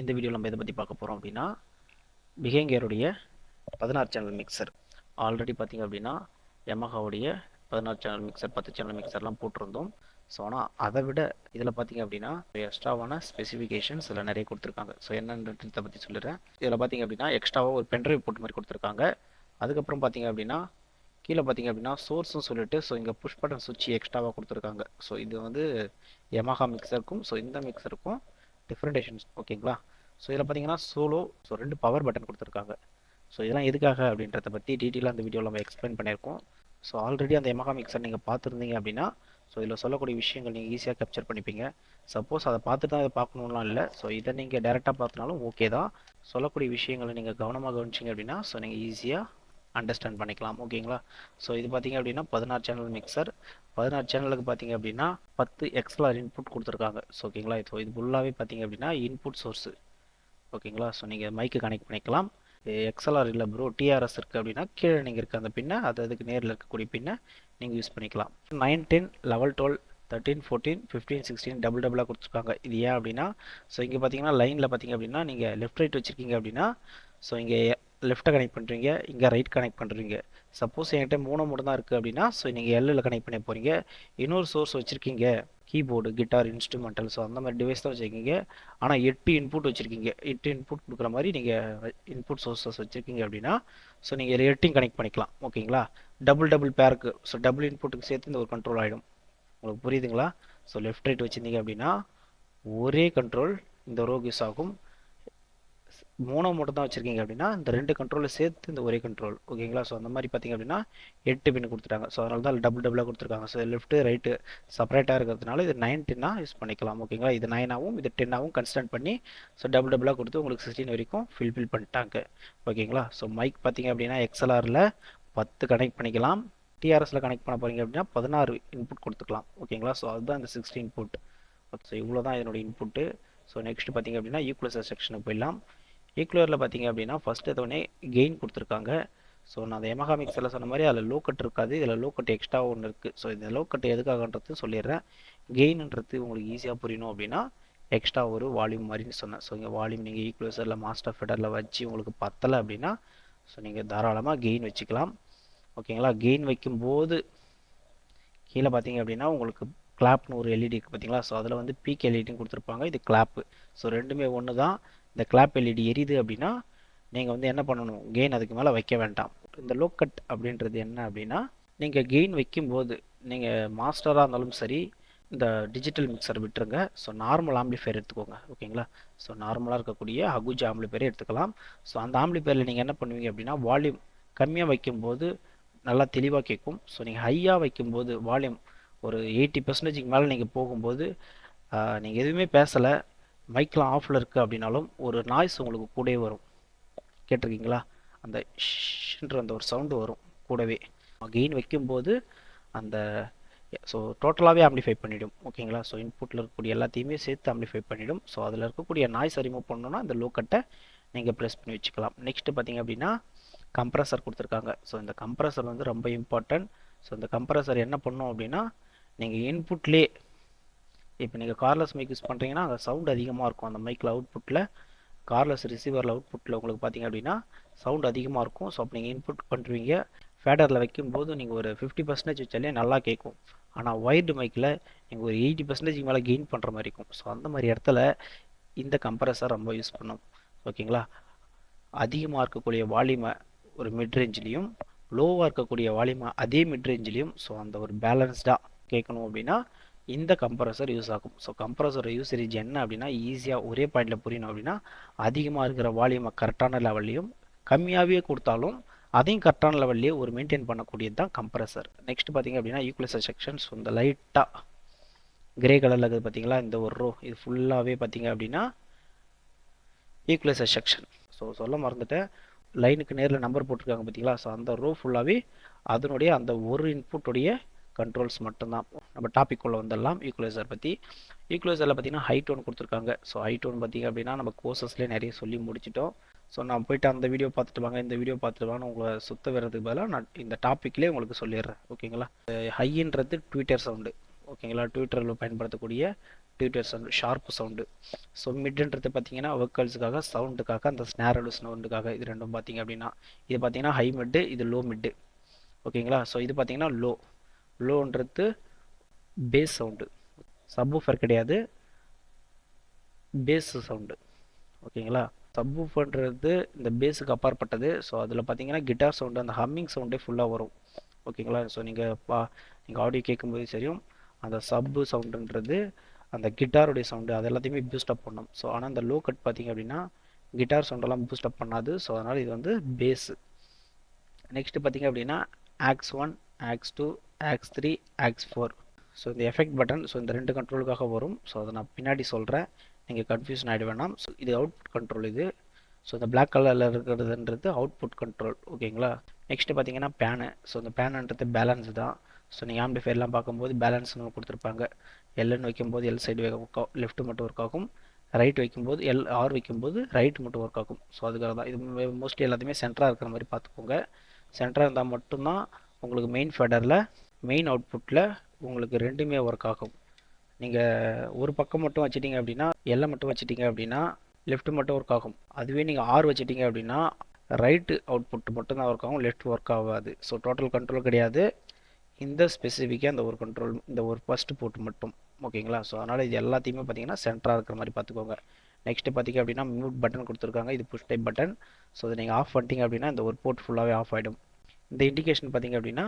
இந்த வீடியோவில் நம்ம எதை பற்றி பார்க்க போகிறோம் அப்படின்னா பிஹேங்கியருடைய பதினாறு சேனல் மிக்சர் ஆல்ரெடி பார்த்தீங்க அப்படின்னா யமஹாவுடைய பதினாறு சேனல் மிக்சர் பத்து சேனல் மிக்சர்லாம் போட்டிருந்தோம். ஸோ ஆனால் அதை விட இதில் பார்த்தீங்க அப்படின்னா எக்ஸ்ட்ராவான ஸ்பெசிஃபிகேஷன்ஸ் இதில் நிறைய கொடுத்துருக்காங்க. ஸோ என்னன்றதை பற்றி சொல்லிடுறேன். இதில் பார்த்தீங்க அப்படின்னா எக்ஸ்ட்ராவாக ஒரு பென்ட்ரைவ் போட்டு மாதிரி கொடுத்துருக்காங்க. அதுக்கப்புறம் பார்த்தீங்க அப்படின்னா கீழே பார்த்தீங்க அப்படின்னா சோர்ஸும் சொல்லிட்டு ஸோ இங்கே புஷ் பட்டன் சுவிட்ச் எக்ஸ்ட்ராவாக கொடுத்துருக்காங்க. ஸோ இது வந்து யமஹா மிக்சருக்கும் ஸோ இந்த மிக்சருக்கும் டிஃப்ரெண்டேஷன்ஸ் ஓகேங்களா ஸோ இதில் பார்த்தீங்கன்னா சோலோ ஸோ ரெண்டு பவர் பட்டன் கொடுத்துருக்காங்க. ஸோ இதெல்லாம் எதுக்காக அப்படின்றத பற்றி டீட்டெயிலாக அந்த வீடியோவில் நம்ம எக்ஸ்பிளைன் பண்ணியிருக்கோம். ஸோ ஆல்ரெடி அந்த எமகா மிக்சர் நீங்கள் பார்த்துருந்தீங்க அப்படின்னா ஸோ இதில் சொல்லக்கூடிய விஷயங்கள் நீங்கள் ஈஸியாக கேப்சர் பண்ணிப்பீங்க. சப்போஸ் அதை பார்த்துட்டு தான் அதை பார்க்கணும்லாம் இல்லை. ஸோ இதை நீங்கள் டேரெக்டாக பார்த்தனாலும் ஓகே தான். சொல்லக்கூடிய விஷயங்களை நீங்கள் கவனமாக கவனிச்சிங்க அப்படின்னா ஸோ நீங்கள் ஈஸியாக அண்டர்ஸ்டாண்ட் பண்ணிக்கலாம். ஓகேங்களா ஸோ இது பார்த்தீங்க அப்படின்னா பதினாறு சேனல் மிக்சர் பதினாறு சேனலுக்கு பார்த்தீங்க அப்படின்னா பத்து எக்ஸ்எல்ஆர் இன்புட் கொடுத்துருக்காங்க. ஸோ ஓகேங்களா ஸோ இது ஃபுல்லாகவே பார்த்தீங்க அப்படின்னா இன்புட் சோர்ஸு ஓகேங்களா? ஸோ நீங்கள் மைக்கு கனெக்ட் பண்ணிக்கலாம். எக்ஸ்எல்ஆர் இல்லை ப்ரோ டிஆர்எஸ் இருக்குது அப்படின்னா கீழே நீங்கள் இருக்க அந்த பின்னை அது அதுக்கு நேரில் இருக்கக்கூடிய பின்னை நீங்கள் யூஸ் பண்ணிக்கலாம். Nine ten level twelve thirteen fourteen fifteen sixteen double டபுளாக கொடுத்துருக்காங்க. இது ஏன் அப்படின்னா ஸோ இங்கே பார்த்தீங்கன்னா லைனில் பார்த்தீங்க அப்படின்னா நீங்கள் லெஃப்ட் ரைட் வச்சுருக்கீங்க அப்படின்னா ஸோ இங்கே லெஃப்ட்டை கனெக்ட் பண்ணுறீங்க இங்கே ரைட் கனெக்ட் பண்ணுறீங்க சப்போஸ் என்கிட்ட மூணு மட்டும் தான் இருக்குது அப்படின்னா ஸோ நீங்கள் எல்லில் கனெக்ட் பண்ண போகிறீங்க இன்னொரு சோர்ஸ் வச்சுருக்கீங்க கீபோர்டு கிட்டார் இன்ஸ்ட்ருமெண்டல் ஸோ அந்த மாதிரி டிவைஸ் தான் வச்சுருக்கீங்க. ஆனால் எட்டு இன்புட் வச்சுருக்கீங்க. எட்டு இன்புட் கொடுக்குற மாதிரி நீங்கள் இன்புட் சோர்ஸஸ் வச்சுருக்கீங்க அப்படின்னா ஸோ நீங்கள் எட்டையும் கனெக்ட் பண்ணிக்கலாம். ஓகேங்களா? டபுள் டபுள் பேருக்கு ஸோ டபுள் இன்புட்டுக்கு சேர்த்து இந்த ஒரு கண்ட்ரோல் ஆகிடும் உங்களுக்கு புரியுதுங்களா? ஸோ லெஃப்ட் ரைட் வச்சுருந்தீங்க அப்படின்னா ஒரே கண்ட்ரோல் இந்த ரோக் யூஸ் ஆகும். மோனோ மட்டும் தான் வச்சுருக்கீங்க அப்படின்னா இந்த ரெண்டு கண்ட்ரோலில் சேர்த்து இந்த ஒரே கண்ட்ரோல் ஓகேங்களா ஸோ அந்த மாதிரி பார்த்தீங்க அப்படின்னா எட்டு பின் கொடுத்துட்டாங்க. ஸோ அதனால தான் டபுள் டபுளாக கொடுத்துருக்காங்க. ஸோ லெஃப்ட்டு ரைட்டு செப்பரேட்டாக இருக்கிறதுனால இது நைன் டென்னாக யூஸ் பண்ணிக்கலாம். ஓகேங்களா இது நைனாகவும் இது டென்னாகவும் கன்ஸ்டன்ட் பண்ணி ஸோ டபுள் டபுளாக கொடுத்து உங்களுக்கு சிக்ஸ்டீன் வரைக்கும் ஃபில்ஃபில் பண்ணிட்டாங்க. ஓகேங்களா ஸோ மைக் பார்த்தீங்க அப்படின்னா எக்ஸ்எல்ஆரில் பத்து கனெக்ட் பண்ணிக்கலாம். டிஆர்எஸில் கனெக்ட் பண்ண போகிறீங்க அப்படின்னா பதினாறு இன்புட் கொடுத்துக்கலாம். ஓகேங்களா ஸோ அதுதான் இந்த சிக்ஸ்டீன் இன்புட் ஸோ இவ்வளோ தான் இதனுடைய இன்புட்டு ஸோ நெக்ஸ்ட் பார்த்தீங்க அப்படின்னா ஈக்குவலைசர் செக்ஷனுக்கு போயிடலாம். ஈக்குவலரில் பார்த்தீங்க அப்படின்னா ஃபஸ்ட் எதோடனே கெயின் கொடுத்துருக்காங்க. ஸோ நான் அந்த எமகா மிக்சரில் சொன்ன மாதிரி அதில் லோக்கட் இருக்காது. இதில் லோக்கட் எக்ஸ்ட்ரா ஒன்று இருக்குது ஸோ இந்த லோக்கட் எதுக்காகன்றது சொல்லிடுறேன். கெயின்ன்றது உங்களுக்கு ஈஸியாக புரியணும் அப்படின்னா எக்ஸ்ட்ரா ஒரு வால்யூம் மாதிரின்னு சொன்னேன். ஸோ இங்கே வால்யூம் நீங்கள் ஈக்குவலைசரில் மாஸ்டர் ஃபெடரில் வச்சு உங்களுக்கு பத்தலை அப்படின்னா ஸோ நீங்கள் தாராளமாக கெயின் வச்சுக்கலாம். ஓகேங்களா கெயின் வைக்கும்போது கீழே பார்த்தீங்க அப்படின்னா உங்களுக்கு கிளாப்னு ஒரு எல்இடி இருக்குது பார்த்தீங்களா ஸோ அதில் வந்து பீக் எல்இடின்னு கொடுத்துருப்பாங்க. இது கிளாப்பு ஸோ ரெண்டுமே ஒன்று தான் இந்த கிளாப் எல்இடி எரியுது அப்படின்னா நீங்கள் வந்து என்ன பண்ணணும்? கெயின் அதுக்கு மேலே வைக்க வேண்டாம். இந்த லோக்கட் அப்படின்றது என்ன அப்படின்னா நீங்கள் கெயின் வைக்கும்போது நீங்கள் மாஸ்டராக இருந்தாலும் சரி இந்த டிஜிட்டல் மிக்சர் விட்டுருங்க. ஸோ நார்மல் ஆம்பிளிஃபயர் எடுத்துக்கோங்க. ஓகேங்களா? ஸோ நார்மலாக இருக்கக்கூடிய அகுஜ் ஆம்பிளிஃபயர் எடுத்துக்கலாம். ஸோ அந்த ஆம்பிளிஃபயரில் நீங்கள் என்ன பண்ணுவீங்க அப்படின்னா வால்யூம் கம்மியாக வைக்கும்போது நல்லா தெளிவாக கேட்கும். ஸோ நீங்கள் ஹையாக வைக்கும்போது வால்யூம் ஒரு எயிட்டி பர்சன்டேஜுக்கு மேலே நீங்கள் போகும்போது நீங்கள் எதுவுமே பேசலை மைக்கெலாம் ஆஃபில் இருக்குது அப்படின்னாலும் ஒரு நாய்ஸ் உங்களுக்கு கூடவே வரும். கேட்டிருக்கீங்களா? அந்த ஷின்ற அந்த ஒரு சவுண்டு வரும் கூடவே. கெயின் வைக்கும்போது அந்த ஸோ டோட்டலாகவே ஆம்பிளிஃபை பண்ணிவிடும் ஓகேங்களா ஸோ இன்புட்டில் இருக்கக்கூடிய எல்லாத்தையுமே சேர்த்து ஆம்பிளிஃபை பண்ணிவிடும் ஸோ அதில் இருக்கக்கூடிய நாய்ஸ் ரிமூவ் பண்ணணும்னா அந்த லோக்கட்டை நீங்கள் ப்ரெஸ் பண்ணி வச்சுக்கலாம். நெக்ஸ்ட்டு பார்த்தீங்க அப்படின்னா கம்ப்ரஸர் கொடுத்துருக்காங்க. ஸோ இந்த கம்ப்ரஸர் வந்து ரொம்ப இம்பார்ட்டன்ட் ஸோ இந்த கம்ப்ரஸர் என்ன பண்ணும் அப்படின்னா நீங்கள் இன்புட்லே இப்போ நீங்கள் கார்லெஸ் மைக் யூஸ் பண்ணுறீங்கன்னா அங்கே சவுண்ட் அதிகமாக இருக்கும். அந்த மைக்கில் அவுட்புட்டில் கார்லெஸ் ரிசீவரில் அவுட்புட்டில் உங்களுக்கு பார்த்தீங்க அப்படின்னா சவுண்ட் அதிகமாக இருக்கும். ஸோ அப்போ நீங்கள் இன்புட் பண்ணுறீங்க ஃபேடரில் வைக்கும்போது நீங்கள் ஒரு ஃபிஃப்டி பர்சன்டேஜ் வச்சாலே நல்லா கேட்கும் ஆனால் ஒயர்டு மைக்கில் நீங்கள் ஒரு எயிட்டி பர்சன்டேஜ் மேலே கெயின் பண்ணுற மாதிரி இருக்கும். ஸோ அந்த மாதிரி இடத்துல இந்த கம்ப்ரஸர் ரொம்ப யூஸ் பண்ணும். ஓகேங்களா அதிகமாக இருக்கக்கூடிய வால்யூமை ஒரு மிட் ரேஞ்சிலையும் லோவாக இருக்கக்கூடிய வால்யூமை அதே மிட் ரேஞ்சிலையும் ஸோ அந்த ஒரு பேலன்ஸ்டாக கேட்கணும் அப்படின்னா இந்த கம்ப்ரஸர் யூஸ் ஆகும். ஸோ கம்ப்ரஸர் யூசேஜ் என்ன அப்படின்னா ஈஸியாக ஒரே பாயிண்டில் புரியணும் அப்படின்னா அதிகமாக இருக்கிற வால்யூமை கரெக்டான லெவல்லையும் கம்மியாகவே கொடுத்தாலும் அதையும் கரெக்டான லெவல்லையே ஒரு மெயின்டைன் பண்ணக்கூடியது தான் கம்ப்ரஸர் நெக்ஸ்ட் பார்த்தீங்க அப்படின்னா ஈக்குவலைசர் செக்ஷன்ஸ் இந்த லைட்டாக கிரே கலரில் இருக்குது பார்த்தீங்களா இந்த ஒரு ரோ இது ஃபுல்லாகவே பார்த்தீங்க அப்படின்னா ஈக்குவலைசர் செக்ஷன் ஸோ சொல்ல மறந்துட்டேன். லைனுக்கு நேரில் நம்பர் போட்டிருக்காங்க பார்த்தீங்களா ஸோ அந்த ரோ ஃபுல்லாகவே அதனுடைய அந்த ஒரு இன்புட்டுடைய கண்ட்ரோல்ஸ் மட்டும்தான். நம்ம டாபிக் உள்ள வந்துடலாம். ஈக்குவலைசர் பற்றி ஈக்குவலைசரில் பார்த்தீங்கன்னா ஹை டோன் கொடுத்துருக்காங்க. ஸோ ஹை டோன் பார்த்தீங்க அப்படின்னா நம்ம கோர்சஸ்லேயே நிறைய சொல்லி முடிச்சிட்டோம். ஸோ நான் போயிட்டு அந்த வீடியோ பார்த்துட்டு வாங்க. இந்த வீடியோ பார்த்துட்டு வாங்க உங்களை சுத்த வர்றதுக்கு பதிலாக நான் இந்த டாப்பிக்லேயே உங்களுக்கு சொல்லிடுறேன். ஓகேங்களா ஹைன்றது ட்விட்டர் சவுண்டு ஓகேங்களா ட்விட்டரில் பயன்படுத்தக்கூடிய tweeter sound sharp sound so மிட்ன்றது பார்த்தீங்கன்னா ஒர்க்கல்ஸுக்காக சவுண்டுக்காக அந்த ஸ்னேரலு சவுண்டுக்காக இது ரெண்டும் பார்த்தீங்க அப்படின்னா இது பார்த்தீங்கன்னா ஹை மிட்டு இது லோ மிட்டு ஓகேங்களா ஸோ இது பார்த்தீங்கன்னா லோ லோன்றது பேஸ் சவுண்டு சப்வூஃபர் கிடையாது. பேஸ் சவுண்டு ஓகேங்களா? சப்வூஃபர்ன்றது இந்த பேஸுக்கு அப்பாற்பட்டது. ஸோ அதில் பார்த்தீங்கன்னா கிட்டார் சவுண்டு அந்த ஹம்மிங் சவுண்டே ஃபுல்லாக வரும். ஓகேங்களா? ஸோ நீங்கள் பா நீங்கள் ஆடியோ கேட்கும்போது சரியும் அந்த சப்பு சவுண்டுன்றது அந்த கிட்டாருடைய சவுண்டு அது எல்லாத்தையுமே பூஸ்டப் பண்ணும். ஸோ ஆனால் அந்த லோ கட் பார்த்தீங்க அப்படின்னா கிட்டார் சவுண்டெல்லாம் பூஸ்டப் பண்ணாது. ஸோ அதனால் இது வந்து பேஸு நெக்ஸ்ட்டு பார்த்தீங்க அப்படின்னா aux one aux two aux three aux four. So இந்த எஃபெக்ட் பட்டன் ஸோ இந்த ரெண்டு கண்ட்ரோலுக்காக வரும். ஸோ அதை நான் பின்னாடி சொல்கிறேன் நீங்கள் கன்ஃபியூஷன் ஆகிட வேணாம். ஸோ இது அவுட்புட் கண்ட்ரோல் இது. ஸோ இந்த பிளாக் கலரில் இருக்கிறதுன்றது அவுட்புட் கண்ட்ரோல் ஓகேங்களா நெக்ஸ்ட்டு பார்த்தீங்கன்னா பேனு ஸோ இந்த பேனுன்றது பேலன்ஸ் தான். ஸோ நீங்கள் ஆம்பிஃபயர்லாம் பார்க்கும்போது பேலன்ஸ்னு கொடுத்துருப்பாங்க. எல்என் வைக்கும்போது எல் சைடு ஒர்க் லெஃப்ட் மட்டும் ஒர்க் ஆகும். ரைட் வைக்கும்போது எல் ஆர் வைக்கும்போது ரைட் மட்டும் ஒர்க் ஆகும். ஸோ அதுக்காக தான் இது மோஸ்ட்லி எல்லாத்தையுமே சென்டராக இருக்கிற மாதிரி பார்த்துக்கோங்க. சென்டராக இருந்தால் மட்டும்தான் உங்களுக்கு மெயின் ஃபெடரில் மெயின் அவுட்புட்டில் உங்களுக்கு ரெண்டுமே ஒர்க் ஆகும். நீங்கள் ஒரு பக்கம் மட்டும் வச்சிட்டிங்க அப்படின்னா எல்லை மட்டும் வச்சிட்டிங்க அப்படின்னா லெஃப்ட் மட்டும் ஒர்க் ஆகும். அதுவே நீங்கள் ஆர் வச்சிட்டிங்க அப்படின்னா ரைட்டு அவுட்புட் மட்டும் தான் ஒர்க் ஆகும் லெஃப்ட் ஒர்க் ஆகாது. ஸோ டோட்டல் கண்ட்ரோல் கிடையாது. இந்த ஸ்பெசிஃபிக்காக இந்த ஒரு கண்ட்ரோல் இந்த ஒரு ஃபஸ்ட்டு போட்டு மட்டும். ஓகேங்களா ஸோ அதனால் இது எல்லாத்தையுமே பார்த்தீங்கன்னா சென்டராக இருக்கிற மாதிரி பார்த்துக்கோங்க. நெக்ஸ்ட்டு பார்த்தீங்க அப்படின்னா மியூட் பட்டன் கொடுத்துருக்காங்க. இது புஷ் டைப் பட்டன் ஸோ அதை நீங்கள் ஆஃப் பண்ணிட்டீங்க அப்படின்னா இந்த ஒரு போர்ட் ஃபுல்லாகவே ஆஃப் ஆகிடும் இந்த இண்டிகேஷன் பார்த்தீங்க அப்படின்னா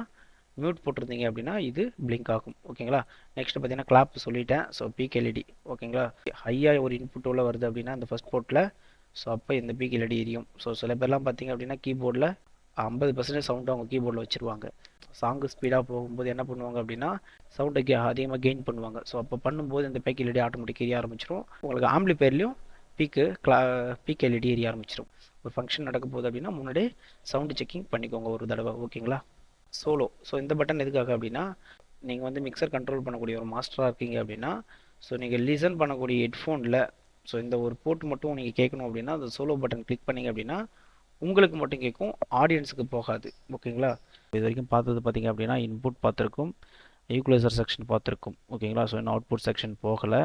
மியூட் போட்டிருந்தீங்க அப்படின்னா இது பிளிங்க் ஆகும். ஓகேங்களா நெக்ஸ்ட் பார்த்தீங்கன்னா கிளாப் சொல்லிட்டேன். ஸோ பிகேஎல்இடி ஓகேங்களா ஹையாக ஒரு இன்புட் உள்ள வருது அப்படின்னா அந்த ஃபஸ்ட் போர்ட்டில் ஸோ அப்போ இந்த பிகேஎல்இடி எரியும். ஸோ சில பேர்லாம் பார்த்தீங்க அப்படின்னா கீபோர்டில் ஐம்பது பர்சன்டேஜ் சவுண்டு அவங்க கீபோர்டில் வச்சுருவாங்க. சாங்கு ஸ்பீடாக போகும்போது என்ன பண்ணுவாங்க அப்படின்னா சவுண்டை கே அதிகமாக கெயின் பண்ணுவாங்க. ஸோ அப்போ பண்ணும்போது இந்த பேக்கிலடி எல்இடி ஆட்டோமேட்டிக் எரிய ஆரம்பிச்சிடும் உங்களுக்கு ஆம்பிளி பேர்லேயும் பீக்கு கிளா பீக் எல்இடி ஏறி ஆரம்பிச்சிடும் ஒரு ஃபங்க்ஷன் நடக்க போகுது அப்படின்னா முன்னாடியே சவுண்டு செக்கிங் பண்ணிக்கோங்க ஒரு தடவை ஓகேங்களா சோலோ ஸோ இந்த பட்டன் எதுக்காக அப்படின்னா நீங்கள் வந்து மிக்சர் கண்ட்ரோல் பண்ணக்கூடிய ஒரு மாஸ்டராக இருக்கீங்க அப்படின்னா ஸோ நீங்கள் லிசன் பண்ணக்கூடிய ஹெட்ஃபோனில் ஸோ இந்த ஒரு போர்ட் மட்டும் நீங்கள் கேட்கணும் அப்படின்னா அந்த சோலோ பட்டன் கிளிக் பண்ணிங்க அப்படின்னா உங்களுக்கு மட்டும் கேட்கும் ஆடியன்ஸுக்கு போகாது. ஓகேங்களா இது வரைக்கும் பார்த்தது பார்த்தீங்க அப்படின்னா இன்புட் பார்த்துருக்கும் ஈக்குவலைசர் செக்ஷன் பார்த்துருக்கும். ஓகேங்களா ஸோ இன்னும் அவுட்புட் செக்ஷன் போகலை.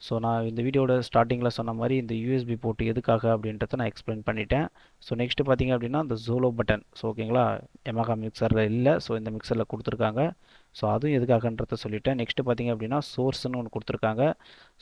ஸோ நான் இந்த வீடியோட ஸ்டார்டிங்கில் சொன்ன மாதிரி இந்த யூஎஸ்பி போட்டு எதுக்காக அப்படின்றத நான் எக்ஸ்பிளைன் பண்ணிட்டேன். ஸோ நெக்ஸ்ட்டு பார்த்தீங்க அப்படின்னா இந்த ஜோலோ பட்டன் ஸோ ஓகேங்களா எமகா மிக்சரில் இல்லை. ஸோ இந்த மிக்சரில் கொடுத்துருக்காங்க. ஸோ அதுவும் எதுக்காகன்றத சொல்லிட்டேன். நெக்ஸ்ட்டு பார்த்தீங்க அப்படின்னா சோர்ஸ்னு ஒன்று கொடுத்துருக்காங்க.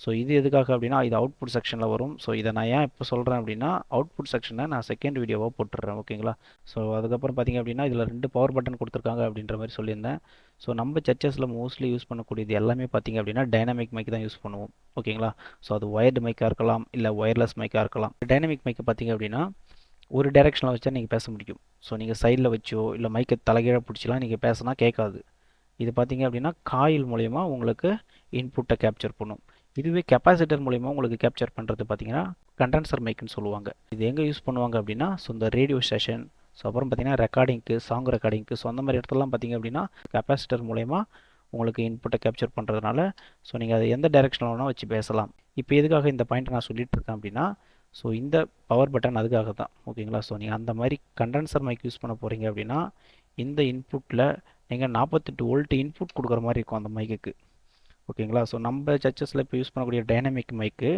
ஸோ இது எதுக்காக அப்படின்னா இது அவுட்புட் செக்ஷனில் வரும். ஸோ இதை நான் ஏன் இப்போ சொல்கிறேன் அப்படின்னா அவுட்புட் செக்ஷனை நான் செகண்ட் வீடியோவாக போட்டுடுறேன் ஓகேங்களா ஸோ அதுக்கப்புறம் பார்த்தீங்க அப்படின்னா இதில் ரெண்டு பவர் பட்டன் கொடுத்துருக்காங்க அப்படின்ற மாதிரி சொல்லியிருந்தேன். ஸோ நம்ம சர்ச்சஸில் மோஸ்ட்லி யூஸ் பண்ணக்கூடியது எல்லாமே பார்த்தீங்க அப்படின்னா டைனமிக் மைக் தான் யூஸ் பண்ணுவோம் ஓகேங்களா ஸோ அது ஒயர்டு மைக்காக இருக்கலாம் இல்லை ஒயர்லெஸ் மைக்காக இருக்கலாம். டைனமிக் மைக்கை பார்த்தீங்க அப்படின்னா ஒரு டைரெக்ஷனில் வச்சா நீங்கள் பேச முடியும். ஸோ நீங்கள் சைடில் வச்சோ இல்லை மைக்கை தலைகீழாக பிடிச்சிலாம் நீங்கள் பேசினா கேட்காது. இது பார்த்தீங்க அப்படின்னா காயில் மூலயமா உங்களுக்கு இன்புட்டை கேப்சர் பண்ணும். இதுவே கெப்பாசிட்டர் மூலயமா உங்களுக்கு கேப்சர் பண்ணுறது பார்த்தீங்கன்னா கண்டென்சர் மைக்குன்னு சொல்லுவாங்க. இது எங்கே யூஸ் பண்ணுவாங்க அப்படின்னா ஸோ இந்த ரேடியோ ஸ்டேஷன் ஸோ அப்புறம் பார்த்தீங்கன்னா ரெக்கார்டிங்க்கு சாங் ரெக்கார்டிங்க்கு ஸோ அந்த மாதிரி இடத்துலலாம் பார்த்தீங்க அப்படின்னா கெப்பாசிட்டர் மூலயமா உங்களுக்கு இன்புட்டை கேப்சர் பண்ணுறதுனால ஸோ நீங்கள் அதை எந்த டைரெக்ஷனில் வேணால் வச்சு பேசலாம். இப்போ எதுக்காக இந்த பாயிண்ட் நான் சொல்லிட்டு இருக்கேன் அப்படின்னா ஸோ இந்த பவர் பட்டன் அதுக்காக தான் ஓகேங்களா ஸோ நீங்கள் அந்த மாதிரி கண்டென்சர் மைக் யூஸ் பண்ண போகிறீங்க அப்படின்னா இந்த இன்புட்டில் நீங்கள் நாற்பத்தெட்டு வோல்ட் இன்புட் கொடுக்குற மாதிரி இருக்கும் அந்த மைக்குக்கு ஓகேங்களா ஸோ நம்ம சர்ச்சஸில் இப்போ யூஸ் பண்ணக்கூடிய டைனமிக் மைக்கு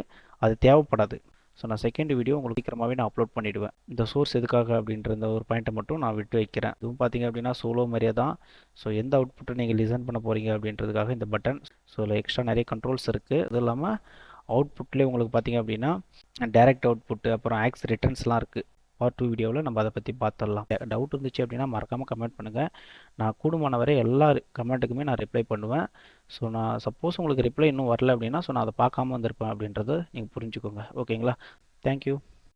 அது தேவைப்படாது. ஸோ நான் செகண்ட் வீடியோ உங்களுக்கு சீக்கிரமாகவே நான் அப்லோட் பண்ணிவிடுவேன் இந்த சோர்ஸ் எதுக்காக அப்படின்ற இந்த ஒரு பாயிண்ட்டை மட்டும் நான் விட்டு வைக்கிறேன். இதுவும் பார்த்தீங்க அப்படின்னா சோலோ மாதிரியே தான். ஸோ எந்த அவுட்புட்டை நீங்கள் லிசன் பண்ண போகிறீங்க அப்படின்றதுக்காக இந்த பட்டன் ஸோ இதில் எக்ஸ்ட்ரா நிறைய கண்ட்ரோல்ஸ் இருக்குது அதுவும் இல்லாமல் அவுட்புட்லேயே உங்களுக்கு பார்த்தீங்க அப்படின்னா டைரக்ட் அவுட்புட்டு அப்புறம் ஆக்ஸ் ரிட்டர்ன்ஸ்லாம் இருக்குது பார்ட் டூ வீடியோவில் நம்ம அதை பற்றி பார்த்துடலாம். டவுட் இருந்துச்சு அப்படின்னா மறக்காமல் கமெண்ட் பண்ணுங்கள் நான் கூடுமான வரை எல்லா கமெண்ட்டுக்குமே நான் ரிப்ளை பண்ணுவேன். ஸோ நான் சப்போஸ் உங்களுக்கு ரிப்ளை இன்னும் வரல அப்படின்னா ஸோ நான் அதை பார்க்காம வந்திருப்பேன் அப்படின்றத நீங்கள் புரிஞ்சுக்கோங்க. ஓகேங்களா தேங்க்யூ